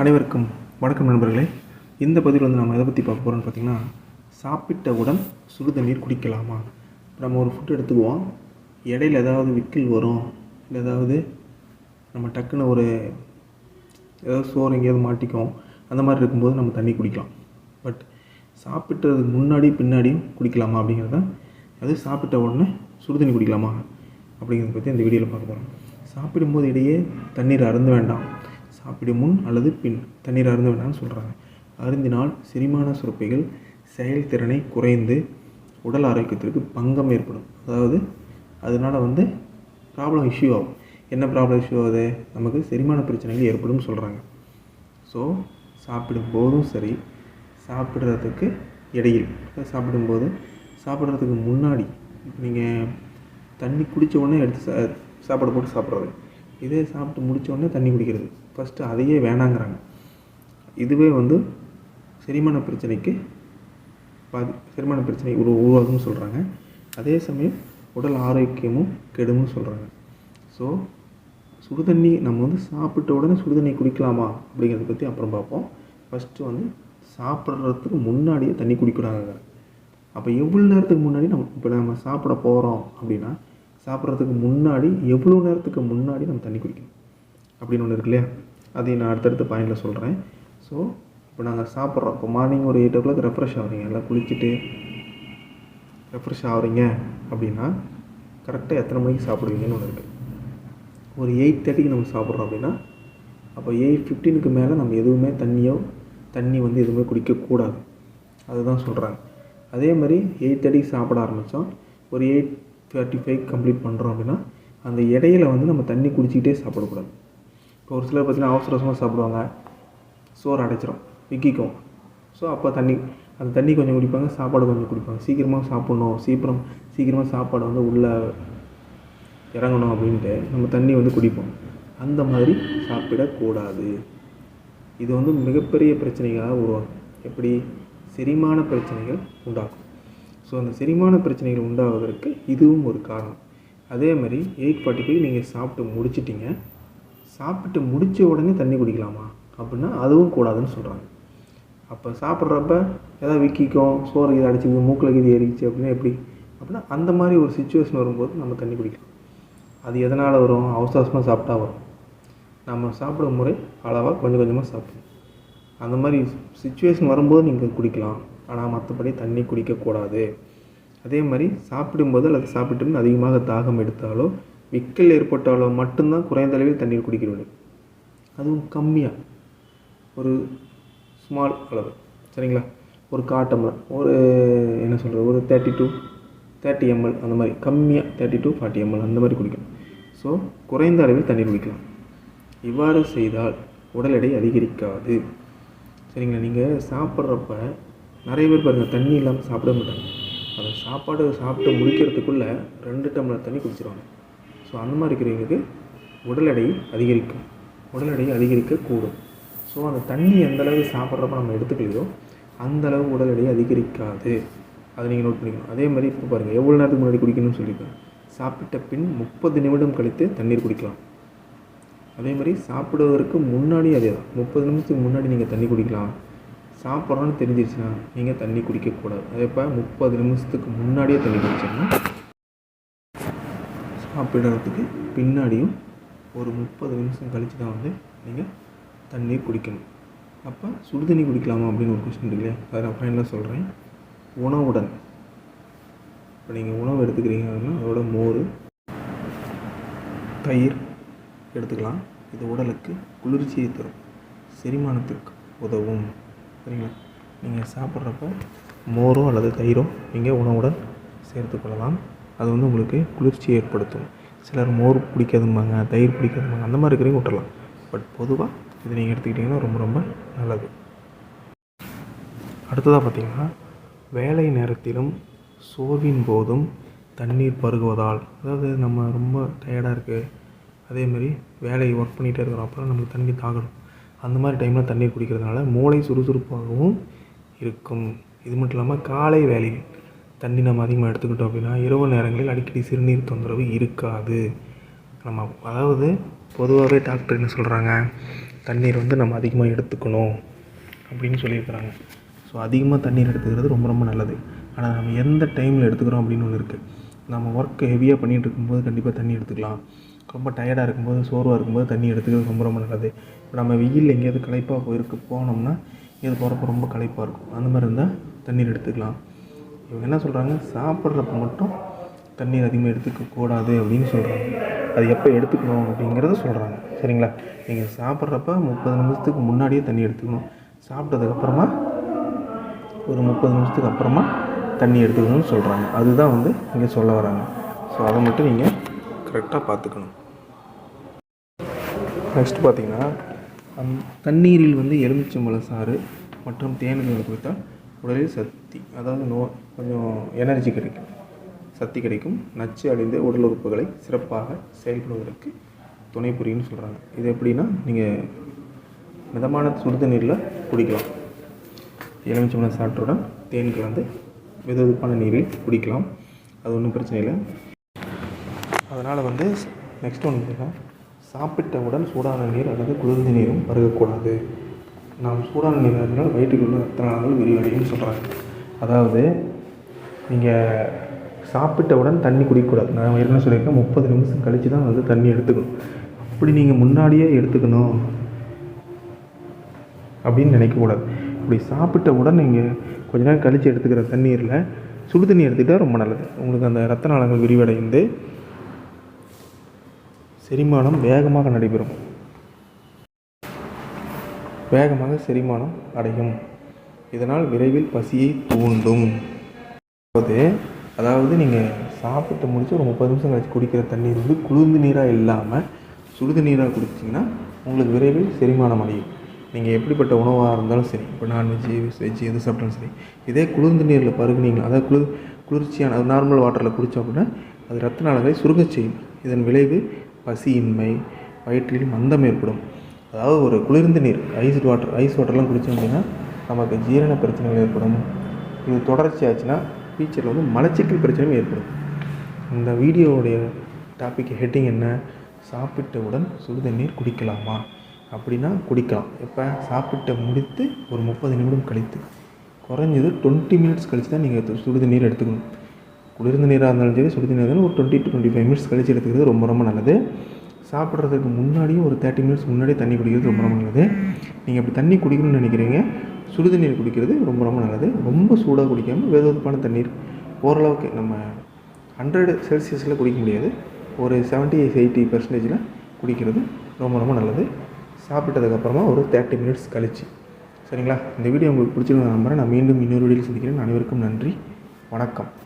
அனைவருக்கும் வணக்கம் நண்பர்களே. இந்த பதிவில் வந்து நம்ம எதை பற்றி பார்க்க போகிறோம்னு பார்த்தீங்கன்னா சாப்பிட்டவுடன் சுடு தண்ணீர் குடிக்கலாமா? இப்போ நம்ம ஒரு ஃபுட் எடுத்துக்குவோம். இடையில ஏதாவது விக்கில் வரும். இல்லை ஏதாவது நம்ம டக்குன்னு ஒரு ஏதாவது சோறு எங்கேயாவது மாட்டிக்கும். அந்த மாதிரி இருக்கும்போது நம்ம தண்ணி குடிக்கலாம். பட் சாப்பிட்டதுக்கு முன்னாடி பின்னாடியும் குடிக்கலாமா அப்படிங்கிறத? அது சாப்பிட்ட உடனே சுடு தண்ணி குடிக்கலாமா அப்படிங்கிறத பற்றி இந்த வீடியோவில் பார்க்க போகிறோம் சாப்பிடும்போது இடையே தண்ணீர் அருந்த வேண்டாம். சாப்பிடும் முன் அல்லது பின் தண்ணீர் அருந்த வேண்டாம்னு சொல்கிறாங்க அருந்தினால் செரிமான சுரப்பிகள் செயல்திறனை குறைந்து உடல் ஆரோக்கியத்திற்கு பங்கம் ஏற்படும். அதாவது அதனால் வந்து ப்ராப்ளம் இஷ்யூ ஆகும். என்ன ப்ராப்ளம் இஷ்யூ ஆகுது? நமக்கு செரிமான பிரச்சனைகள் ஏற்படும்னு சொல்கிறாங்க ஸோ சாப்பிடும்போதும் சரி சாப்பிட்றதுக்கு இடையில் சாப்பிடும்போது சாப்பிட்றதுக்கு முன்னாடி நீங்கள் தண்ணி குடித்த உடனே எடுத்து சா சாப்பாடு போட்டு சாப்பிட்றது. இதே சாப்பிட்டு முடித்த உடனே தண்ணி குடிக்கிறது. ஃபஸ்ட்டு அதையே வேணாங்கிறாங்க. இதுவே வந்து செரிமான பிரச்சனைக்கு பாதி செரிமான பிரச்சனை உரு உருவாகும்னு சொல்கிறாங்க அதே சமயம் உடல் ஆரோக்கியமும் கெடும்னு சொல்கிறாங்க ஸோ சுடுதண்ணி நம்ம வந்து சாப்பிட்ட உடனே சுடுதண்ணி குடிக்கலாமா அப்படிங்கிறத பற்றி அப்புறம் பார்ப்போம். ஃபஸ்ட்டு வந்து சாப்பிட்றதுக்கு முன்னாடியே தண்ணி குடிக்கூடாதுங்க அப்போ எவ்வளோ நேரத்துக்கு முன்னாடி நம்ம இப்போ நம்ம சாப்பிட போகிறோம் அப்படின்னா சாப்பிட்றதுக்கு முன்னாடி எவ்வளோ நேரத்துக்கு முன்னாடி நம்ம தண்ணி குடிக்கணும்? அப்படின்னு ஒன்று இருக்கு இல்லையா? அதையும் நான் அடுத்தடுத்த பாயிண்டில் சொல்கிறேன் ஸோ இப்போ நாங்கள் சாப்பிட்றோம். இப்போ மார்னிங் ஒரு எயிட் ஓ கிளாக் ரெஃப்ரெஷ் ஆகுறீங்க எல்லாம் குளிச்சுட்டு ரெஃப்ரெஷ் ஆகுறீங்க அப்படின்னா கரெக்டாக எத்தனை மணிக்கு சாப்பிடுவீங்கன்னு ஒன்று இருக்குது ஒரு எயிட் தேர்ட்டிக்கு நம்ம சாப்பிட்றோம் அப்படின்னா அப்போ எயிட் ஃபிஃப்டீனுக்கு மேலே நம்ம எதுவுமே தண்ணியோ தண்ணி வந்து எதுவுமே குடிக்கக்கூடாது அதுதான் சொல்கிறாங்க அதே மாதிரி எயிட் தேர்ட்டிக்கு சாப்பிட ஆரம்பித்தோம் ஒரு எயிட் தேர்ட்டி ஃபைவ் கம்ப்ளீட் பண்ணுறோம் அப்படின்னா அந்த இடையில வந்து நம்ம தண்ணி குடிச்சிக்கிட்டே சாப்பிடக்கூடாது. இப்போ ஒரு சிலர் பார்த்திங்கன்னா அவசர அவசரமாக சாப்பிடுவாங்க. சோறு அடைச்சிரும். விக்கிக்கும். ஸோ அப்போ தண்ணி அந்த தண்ணி கொஞ்சம் குடிப்பாங்க சாப்பாடு கொஞ்சம் குடிப்பாங்க. சீக்கிரமாக சாப்பிட்ணும். சீக்கிரம் சீக்கிரமாக சாப்பாடு வந்து உள்ளே இறங்கணும் அப்படின்ட்டு நம்ம தண்ணி வந்து குடிப்போம். அந்த மாதிரி சாப்பிடக்கூடாது. இது வந்து மிகப்பெரிய பிரச்சனைகளாக உருவாகும். எப்படி? செரிமான பிரச்சனைகள் உண்டாகும் ஸோ அந்த செரிமான பிரச்சனைகள் உண்டாவதற்கு இதுவும் ஒரு காரணம். அதே மாதிரி எயிட் ஃபார்ட்டி ஃபைவ் நீங்கள் சாப்பிட்டு முடிச்சிட்டிங்க. சாப்பிட்டு முடித்த உடனே தண்ணி குடிக்கலாமா? அப்படின்னா அதுவும் கூடாதுன்னு சொல்கிறாங்க அப்போ சாப்பிட்றப்ப எதாவது விக்கிக்கும் சோறு இது அடிச்சுது மூக்கில் இது ஏறிச்சு அப்படின்னா எப்படி? அப்படின்னா அந்த மாதிரி ஒரு சுச்சுவேஷன் வரும்போது நம்ம தண்ணி குடிக்கலாம். அது எதனால் வரும்? அவசர அவசரமாக சாப்பிட்டா வரும். நம்ம சாப்பிடும் முறை அளவாக கொஞ்சம் கொஞ்சமாக சாப்பிடணும். அந்த மாதிரி சுச்சுவேஷன் வரும்போது நீங்கள் குடிக்கலாம். ஆனால் மற்றபடி தண்ணி குடிக்கக்கூடாது. அதே மாதிரி சாப்பிடும்போது அல்லது சாப்பிட்டு அதிகமாக தாகம் எடுத்தாலோ விக்கல் ஏற்பட்டாலோ மட்டும்தான் குறைந்த அளவில் தண்ணீர் குடிக்க வேண்டும். அதுவும் கம்மியாக ஒரு ஸ்மால் அளவு. சரிங்களா? ஒரு காட்டம்ளர் ஒரு என்ன சொல்கிறது ஒரு தேர்ட்டி டூ தேர்ட்டி எம்எல் அந்த மாதிரி. கம்மியாக தேர்ட்டி டூ ஃபார்ட்டி எம்எல் அந்த மாதிரி குடிக்கணும். ஸோ குறைந்த அளவில் தண்ணீர் குடிக்கலாம். இவ்வாறு செய்தால் உடல் எடை அதிகரிக்காது. சரிங்களா? நீங்கள் சாப்பிட்றப்ப நிறைய பேர் பாருங்கள் தண்ணி இல்லாமல் சாப்பிட மாட்டாங்க. அதை சாப்பாடு சாப்பிட்டு முடிக்கிறதுக்குள்ளே ரெண்டு டம்ளர் தண்ணி குடிச்சிருவாங்க. ஸோ அந்த மாதிரி இருக்கிறவங்களுக்கு உடல் எடை அதிகரிக்கும். உடல் எடை அதிகரிக்கக்கூடும். ஸோ அந்த தண்ணி எந்தளவு சாப்பிட்றப்ப நம்ம எடுத்துக்கலையோ அந்தளவு உடல் எடை அதிகரிக்காது. அதை நீங்கள் நோட் பண்ணிக்கணும். அதே மாதிரி இப்போ பாருங்கள் எவ்வளோ நேரத்துக்கு முன்னாடி குடிக்கணும்னு சொல்லியிருக்கேன் சாப்பிட்ட பின் முப்பது நிமிடம் கழித்து தண்ணீர் குடிக்கலாம். அதே மாதிரி சாப்பிடுவதற்கு முன்னாடி அதே தான். முப்பது நிமிஷத்துக்கு முன்னாடி நீங்கள் தண்ணி குடிக்கலாம். சாப்பிட்றோன்னு தெரிஞ்சிருச்சுன்னா நீங்கள் தண்ணி குடிக்கக்கூடாது. அதே இப்போ முப்பது நிமிஷத்துக்கு முன்னாடியே தண்ணி குடிச்சிங்கன்னா சாப்பிடுறதுக்கு பின்னாடியும் ஒரு முப்பது நிமிஷம் கழித்து தான் வந்து நீங்கள் தண்ணீர் குடிக்கணும். அப்போ சுடு தண்ணி குடிக்கலாமா அப்படின்னு ஒரு கொஸ்டின் இருக்கு இல்லையா அதை நான் ஃபைனலாக சொல்கிறேன் உணவுடன். இப்போ நீங்கள் உணவு எடுத்துக்கிறீங்க அப்படின்னா அதோட மோர் தயிர் எடுத்துக்கலாம். இது உடலுக்கு குளிர்ச்சியை தரும். செரிமானத்திற்கு உதவும். சரிங்களா? நீங்கள் சாப்பிட்றப்ப மோரோ அல்லது தயிரோ நீங்கள் உணவுடன் சேர்த்துக்கொள்ளலாம் அது வந்து உங்களுக்கு குளிர்ச்சியை ஏற்படுத்தும். சிலர் மோர் பிடிக்காதும்பாங்க தயிர் பிடிக்காதும்பாங்க அந்த மாதிரி இருக்கிறவங்க விட்டுறலாம் பட் பொதுவாக இது நீங்கள் எடுத்துக்கிட்டிங்கன்னா ரொம்ப ரொம்ப நல்லது. அடுத்ததாக பார்த்தீங்கன்னா வேலை நேரத்திலும் சோர்வின் போதும் தண்ணீர் பருகுவதால் அதாவது நம்ம ரொம்ப டயர்டாக இருக்குது அதேமாரி வேலையை ஒர்க் பண்ணிகிட்டே இருக்கிறோம் அப்புறம் நமக்கு தண்ணி தாகணும். அந்த மாதிரி டைமில் தண்ணீர் குடிக்கிறதுனால மூளை சுறுசுறுப்பாகவும் இருக்கும். இது மட்டும் இல்லாமல் காலை வேலையில் தண்ணி நம்ம அதிகமாக எடுத்துக்கிட்டோம் அப்படின்னா இரவு நேரங்களில் அடிக்கடி சிறுநீர் தொந்தரவு இருக்காது. நம்ம அதாவது பொதுவாகவே டாக்டர் என்ன சொல்கிறாங்க தண்ணீர் வந்து நம்ம அதிகமாக எடுத்துக்கணும் அப்படின்னு சொல்லியிருக்கிறாங்க. ஸோ அதிகமாக தண்ணீர் எடுத்துக்கிறது ரொம்ப ரொம்ப நல்லது. ஆனால் நம்ம எந்த டைமில் எடுத்துக்கிறோம் அப்படின்னு ஒன்று இருக்குது நம்ம ஒர்க் ஹெவியாக பண்ணிகிட்டு இருக்கும்போது கண்டிப்பாக தண்ணி எடுத்துக்கலாம். ரொம்ப டயர்டாக இருக்கும்போது சோர்வாக இருக்கும்போது தண்ணி எடுத்துக்கிறது ரொம்ப ரொம்ப நல்லது. இப்போ நம்ம வெயில் எங்கேயாவது களைப்பாக போயிருக்கு போனோம்னா இது போகிறப்ப ரொம்ப களைப்பாக இருக்கும். அந்த மாதிரி இருந்தால் தண்ணீர் எடுத்துக்கலாம். இவங்க என்ன சொல்கிறாங்க சாப்பிட்றப்ப மட்டும் தண்ணீர் அதிகமாக எடுத்துக்க கூடாது அப்படின்னு சொல்கிறாங்க அது எப்போ எடுத்துக்கணும் அப்படிங்கிறத சொல்கிறாங்க சரிங்களா? நீங்கள் சாப்பிட்றப்ப முப்பது நிமிஷத்துக்கு முன்னாடியே தண்ணி எடுத்துக்கணும். சாப்பிட்டதுக்கப்புறமா ஒரு முப்பது நிமிஷத்துக்கு அப்புறமா தண்ணி எடுத்துக்கணும்னு சொல்கிறாங்க அதுதான் வந்து இங்கே சொல்ல வராங்க. ஸோ அதை மட்டும் நீங்கள் கரெக்டாக பார்த்துக்கணும். நெக்ஸ்ட் பார்த்தீங்கன்னா அந் தண்ணீரில் வந்து எலுமிச்சம்பழ சாறு மற்றும் தேநீர் கொடுத்தா உடலில் சக்தி அதாவது நோ கொஞ்சம் எனர்ஜி கிடைக்கும். சக்தி கிடைக்கும். நச்சு அடைந்த உடல் உறுப்புகளை சிறப்பாக செயல்படுவதற்கு துணை புரியும்னு சொல்கிறாங்க இது எப்படின்னா நீங்கள் மிதமான சுடுதண்ணீரில் குடிக்கலாம். எலுமிச்சம்பழம் சாற்றுடன் தேன் கலந்து வெதுவெதுப்பான நீரில் குடிக்கலாம். அது ஒன்றும் பிரச்சனை இல்லை. அதனால் வந்து நெக்ஸ்ட் ஒன்று பார்த்தீங்கன்னா சாப்பிட்டவுடன் சூடான நீர் அல்லது குளிர்ந்த நீரும் பருகக்கூடாது நாம் சூடான நீர் இருந்தால் வயிற்றுக்குள்ள ரத்த நாளங்கள் விரிவடையும் சொல்கிறாங்க அதாவது நீங்கள் சாப்பிட்டவுடன் தண்ணி குடிக்கக்கூடாது. நான் ஏற்கனவே சொல்லியிருக்கேன் முப்பது நிமிஷம் கழித்து தான் வந்து தண்ணி எடுத்துக்கணும். அப்படி நீங்கள் முன்னாடியே எடுத்துக்கணும் அப்படின்னு நினைக்கக்கூடாது. இப்படி சாப்பிட்ட நீங்கள் கொஞ்ச நேரம் கழித்து எடுத்துக்கிற தண்ணீரில் சுடு தண்ணி எடுத்துக்கிட்டால் ரொம்ப நல்லது. உங்களுக்கு அந்த ரத்த நாளங்கள் விரிவடைந்து செரிமானம் வேகமாக நடைபெறும். வேகமாக செரிமானம் அடையும். இதனால் விரைவில் பசியை தூண்டும். அதாவது அதாவது நீங்கள் சாப்பிட்டு முடிச்சு ஒரு முப்பது நிமிஷம் கழிச்சு குடிக்கிற தண்ணீர் வந்து குளிர்ந்து நீராக இல்லாமல் சுடுது நீராக குடிச்சிங்கன்னா உங்களுக்கு விரைவில் செரிமானம் அடையும். நீங்கள் எப்படிப்பட்ட உணவாக இருந்தாலும் சரி இப்போ நான்வெஜ்ஜு வெஜ்ஜு எது சாப்பிட்டாலும் சரி இதே குளிர்ந்த நீரில் பருகுனீங்களா அதாவது குளிர் குளிர்ச்சியான அது நார்மல் வாட்டரில் குடித்தோம் அப்படின்னா அது ரத்த நாளங்களை சுருங்கச் செய்யும். இதன் விளைவு பசியின்மை வயிற்றில் மந்தம் ஏற்படும். அதாவது ஒரு குளிர்ந்த நீர் ஐஸ் வாட்டர் ஐஸ் வாட்டர்லாம் குடித்தோம் அப்படின்னா நமக்கு ஜீரண பிரச்சனைகள் ஏற்படும். இது தொடர்ச்சி ஆச்சுன்னா ஃபியூச்சரில் வந்து மலச்சிக்கல் பிரச்சனையும் ஏற்படும். இந்த வீடியோவுடைய டாபிக் ஹெட்டிங் என்ன? சாப்பிட்டவுடன் சுடுதண்ணீர் குடிக்கலாமா? அப்படின்னா குடிக்கலாம். எப்போ? சாப்பிட்ட முடித்து ஒரு முப்பது நிமிடம் கழித்து. குறைஞ்சது டுவெண்ட்டி மினிட்ஸ் கழித்து தான் நீங்கள் சுடு நீர் எடுத்துக்கணும். குளிர்ந்த நீராக இருந்தாலும் சரி சுடு நீராக இருந்தாலும் ஒரு twenty to twenty five minutes கழித்து எடுத்துக்கிறது ரொம்ப ரொம்ப நல்லது. சாப்பிட்றதுக்கு முன்னாடியும் ஒரு தேர்ட்டி மினிட்ஸ் முன்னாடியே தண்ணி குடிக்கிறது ரொம்ப ரொம்ப நல்லது. நீங்கள் அப்படி தண்ணி குடிக்கணும்னு நினைக்கிறீங்க சுடு தண்ணீர் குடிக்கிறது ரொம்ப ரொம்ப நல்லது. ரொம்ப சூடாக குடிக்காமல் வெதுவெதுப்பான தண்ணீர் ஓரளவுக்கு நம்ம ஹண்ட்ரடு செல்சியஸில் குடிக்க முடியாது. ஒரு செவன்ட்டி எயிட்டி பர்சன்டேஜில் குடிக்கிறது ரொம்ப ரொம்ப நல்லது. சாப்பிட்டதுக்கப்புறமா ஒரு தேர்ட்டி மினிட்ஸ் கழிச்சு. சரிங்களா? இந்த வீடியோ உங்களுக்கு பிடிச்சிருந்த நம்பரை நான் மீண்டும் இன்னொரு வீடியோவில் சந்திக்கிறேன். அனைவருக்கும் நன்றி. வணக்கம்.